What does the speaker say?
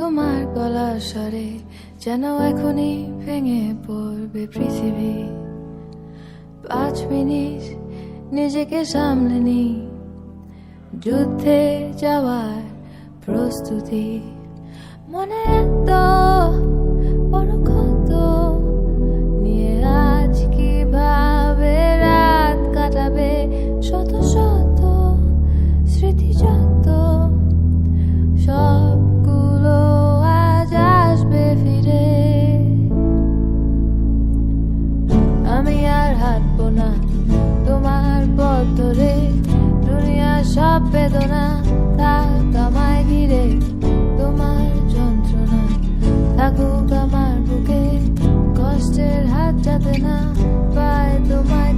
তোমার গলা সরে যেন এখনই ভেঙে পড়বে পৃথিবী। পাঁচ মিনিট নিজেকে সামলে নি যুদ্ধে যাওয়ার প্রস্তুতি। মনে এত বড় ক্ষত নিয়ে আজ কীভাবে রাত কাটাবে? শত শত স্মৃতি যত বেদনা থাক আমায় ঘিরে, তোমার যন্ত্রণা থাকুক আমার বুকে, কষ্টের হাত যাতে না পায় তোমায়